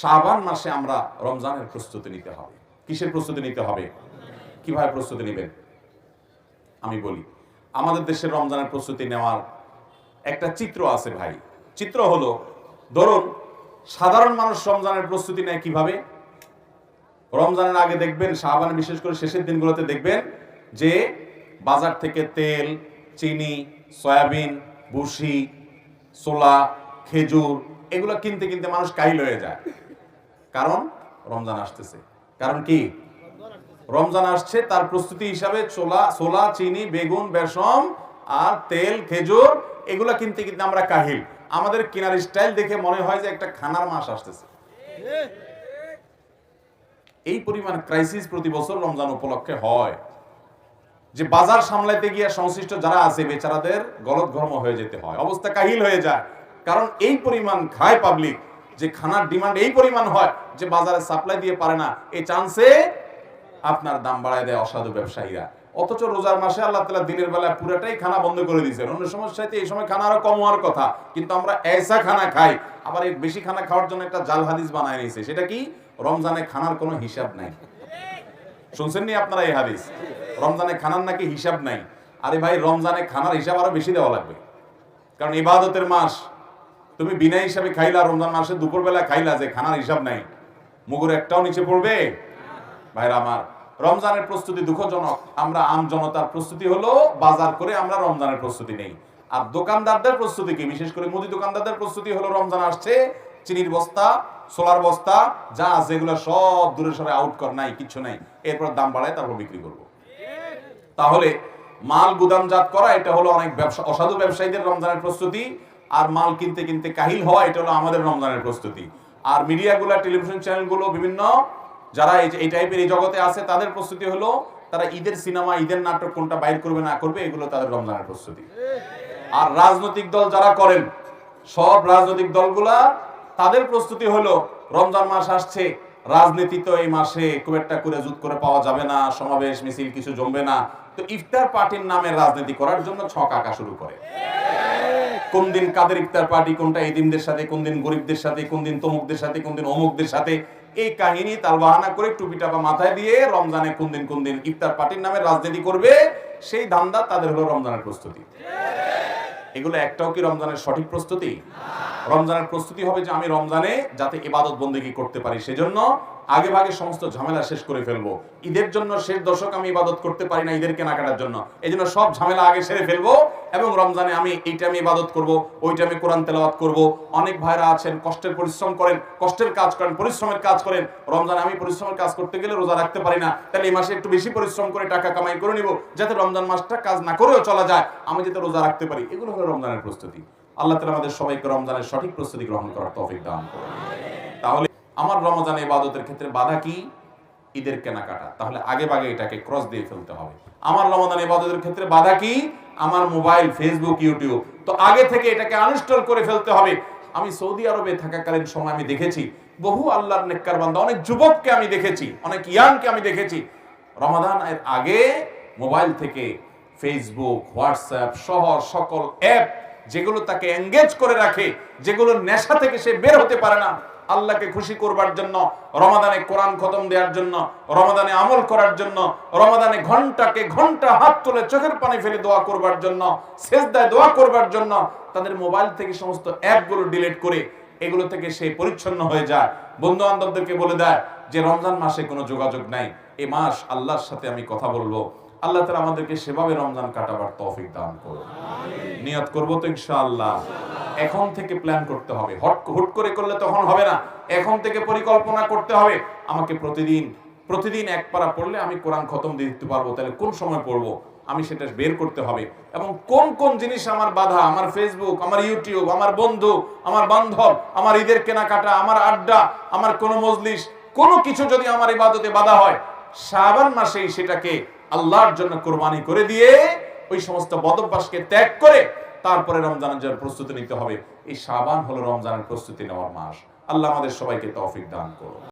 শাবান মাসে আমরা রমজানের প্রস্তুতি নিতে হবে। কিসের প্রস্তুতি নিতে হবে? কীভাবে প্রস্তুতি নেবেন? আমি বলি, আমাদের দেশের রমজানের প্রস্তুতি নেওয়ার একটা চিত্র আছে ভাই। চিত্র হলো, ধরুন, সাধারণ মানুষ রমজানের প্রস্তুতি নেয় কীভাবে? রমজানের আগে দেখবেন শাহবান বিশেষ করে শেষের দিনগুলোতে দেখবেন যে বাজার থেকে তেল, চিনি, সয়াবিন বুসি সোলা খেজুর, এগুলো কিনতে কিনতে মানুষ কাইল হয়ে যায়। কারণ রমজান আসতেছে। কারণ কি? রমজান আসছে তার প্রস্তুতি হিসাবে ছোলা ছোলা, চিনি, বেগুন বেসম আর তেল, খেজুর এগুলো কিনতে কিনতে আমরা কাহিল। আমাদের কেনার স্টাইল দেখে মনে হয় যে একটা খানার মাস আসতেছে। এই পরিমাণ ক্রাইসিস প্রতি বছর রমজান উপলক্ষে হয়। যে বাজার সামলাইতে গিয়ে সংশ্লিষ্ট যারা আছে, বেচারাদের গলত ঘর্ম হয়ে যেতে হয়। অবস্থা কাহিল হয়ে যায়। কারণ এই পরিমাণ খায় পাবলিক যে খানার ডিমান্ড এই পরিমাণ হয় যে বাজারে সাপ্লাই দিয়ে পারে না এই চান্সে আপনার দাম বাড়ায় দেয় অসাধু ব্যবসায়ীরা। অথচ রোজার মাসে আল্লাহ তালা দিনের বেলায় পুরোটাই খানা বন্ধ করে দিয়েছেন। অন্য সমস্যাতে এই সময় খানা আরও কম হওয়ার কথা। কিন্তু আমরা এসা খানা খাই। আবার এই বেশি খানা খাওয়ার জন্য একটা জাল হাদিস বানায় নিয়েছে। সেটা কি? রমজানে খানার কোনো হিসাব নাই। শুনছেন নি আপনারা এই হাদিস? রমজানে খানার নাকি হিসাব নাই? আরে ভাই, রমজানে খানার হিসাব আরও বেশি দেওয়া লাগবে। কারণ ইবাদতের মাস। তুমি বিনা হিসাবে খাইলা, রমজান মাসে দুপুরবেলা খাইলা যে খানার হিসাব নাই, মুগুর একটাও নিচে পড়বে? ভাইরা আমার, রমজানের প্রস্তুতি দুঃখজনক। আমরা আম জনতার প্রস্তুতি হলো বাজার করে আমরা রমজানের প্রস্তুতি নেই। আর দোকানদারদের প্রস্তুতি কি? বিশেষ করে মুদি দোকানদারদের প্রস্তুতি হলো রমজান আসছে, চিনির বস্তা, সোলার বস্তা, যা এগুলো সব দূরে সরে আউট কর, নাই কিছু নাই। এরপর দাম বাড়ায় তারপর বিক্রি করব। তাহলে মাল গুদামজাত করা, এটা হলো অনেক ব্যবসা, অসাধু ব্যবসায়ীদের রমজানের প্রস্তুতি। আর মাল কিনতে কিনতে কাহিল হওয়া, এটা হলো আমাদের রমজানের প্রস্তুতি। আর মিডিয়াগুলো, টেলিভিশন চ্যানেলগুলো বিভিন্ন, যারা এই টাইপের এই জগতে আছে, তাদের প্রস্তুতি হলো, তারা ঈদের সিনেমা, ঈদের নাটক কোনটা বাইর করবে না করবে, এগুলো তাদের রমজানের প্রস্তুতি। আর রাজনৈতিক দল যারা করেন, সব রাজনৈতিক দলগুলা, তাদের প্রস্তুতি হলো, রমজান মাস আসছে, রাজনীতি তো এই মাসে খুব একটা করে জুত করে পাওয়া যাবে না, সমাবেশ, মিছিল, কিছু জমবে না। তো ইফতার পার্টির নামে রাজনীতি করার জন্য ছক আঁকা শুরু করে। কোন দিন কাদের ইফতার পার্টি, কোনটা এদিমদের সাথে, কোন দিন গরিবদের সাথে, কোন দিন তমুকদের সাথে, কোন দিন অমুকদের সাথে, এই কাহিনী তালবাহানা করে টুপি টাপা মাথায় দিয়ে রমজানে কোন দিন কোন দিন ইফতার পার্টির নামে রাজনীতি করবে, সেই ধান্দা তাদের হলো রমজানের প্রস্তুতি। এগুলো একটাও কি রমজানের সঠিক প্রস্তুতি? রমজানের প্রস্তুতি হবে যে আমি রমজানে যাতে ইবাদত বন্দেগি করতে পারি, সেজন্য আগে ভাগে সমস্ত ঝামেলা শেষ করে ফেলব। ঈদের জন্য শেষ দশক আমি ইবাদত করতে পারি না ঈদের কেনাকাটার জন্য। এই জন্য সব ঝামেলা আগে সেরে ফেলব এবং রমজানে আমি এইটা আমি ইবাদত করব, ওইটা আমি কোরআন তেলাওয়াত করব। অনেক ভাইরা আছেন, কষ্টের পরিশ্রম করেন, কষ্টের কাজ করেন, পরিশ্রমের কাজ করেন। রমজানে আমি পরিশ্রমের কাজ করতে গেলে রোজা রাখতে পারি না। তাহলে এই মাসে একটু বেশি পরিশ্রম করে টাকা কামাই করে নিব, যাতে রমজান মাসটা কাজ না করেও চলা যায়। আমি যাতে রোজা রাখতে পারি, এগুলো হলো রমজানের প্রস্তুতি। আল্লাহ তালা আমাদের সবাইকে রমজানের সঠিক প্রস্তুতি গ্রহণ করার তৌফিক দান করুন। তাহলে আমার রমজান ইবাদতের ক্ষেত্রে বাধা কি? ঈদের কেনাকাটা। তাহলে আগে ভাগে এটাকে ক্রস দিয়ে ফেলতে হবে। আমার রমজান ইবাদতের ক্ষেত্রে বাধা কি? আমার মোবাইল ফেসবুক ইউটিউব তো আগে থেকে এটাকে আনইনস্টল করে ফেলতে হবে। আমি সৌদি আরবে থাকাকালীন সময় আমি দেখেছি, বহু আল্লাহর নেককার বান্দা, অনেক যুবককে আমি দেখেছি, অনেক ইয়াংকে আমি দেখেছি। রমাদান এর আগে মোবাইল থেকে ফেসবুক হোয়াটসঅ্যাপ সহ সকল অ্যাপ যেগুলো তাকে এঙ্গেজ করে রাখে, যেগুলো নেশা থেকে সে বের হতে পারে না আল্লাহকে খুশি করবার জন্য, রমাদানে কোরআন খতম দেওয়ার জন্য, রমাদানে আমল করার জন্য, রমাদানে ঘন্টাকে ঘণ্টা হাত তুলে চোখের পানি ফেলে দোয়া করবার জন্য, সেজদায় দোয়া করবার জন্য তাদের মোবাইল থেকে সমস্ত অ্যাপগুলো ডিলিট করে এগুলো থেকে সে পরিচ্ছন্ন হয়ে যায়। বন্ধু বান্ধবদেরকে বলে দেয় যে, রমজান মাসে কোনো যোগাযোগ নাই। এ মাস আল্লাহর সাথে আমি কথা বলব। আল্লাহ তালা আমাদেরকে সেভাবে রমজান কাটাবার তৌফিক দান করুন। নিয়ত করব তো ইনশাআল্লাহ। এখন থেকে প্ল্যান করতে হবে। হট, হুট করে করলে তখন হবে না। এখন থেকে পরিকল্পনা করতে হবে। আমাকে প্রতিদিন প্রতিদিন এক পারা পড়লে আমি কোরআন খতম দিয়ে দিতে পারব। তাহলে কোন সময় পড়ব? আমি সেটা বের করতে হবে। এবং কোন কোন জিনিস আমার বাধা? আমার ফেসবুক আমার ইউটিউব আমার বন্ধু, আমার বান্ধব, আমার ঈদের কেনাকাটা, আমার আড্ডা, আমার কোনো মজলিস, কোনো কিছু যদি আমার ইবাদতে বাধা হয়, শাবান মাসেই সেটাকে আল্লাহর জন্য কোরবানি করে দিয়ে ওই সমস্ত বদভ্যাসকে ত্যাগ করে তারপরে রমজানের জন্য প্রস্তুতি নিতে হবে। এই সাবান হলো রমজানের প্রস্তুতি নেওয়ার মাস। আল্লাহ আমাদের সবাইকে তৌফিক দান করুন।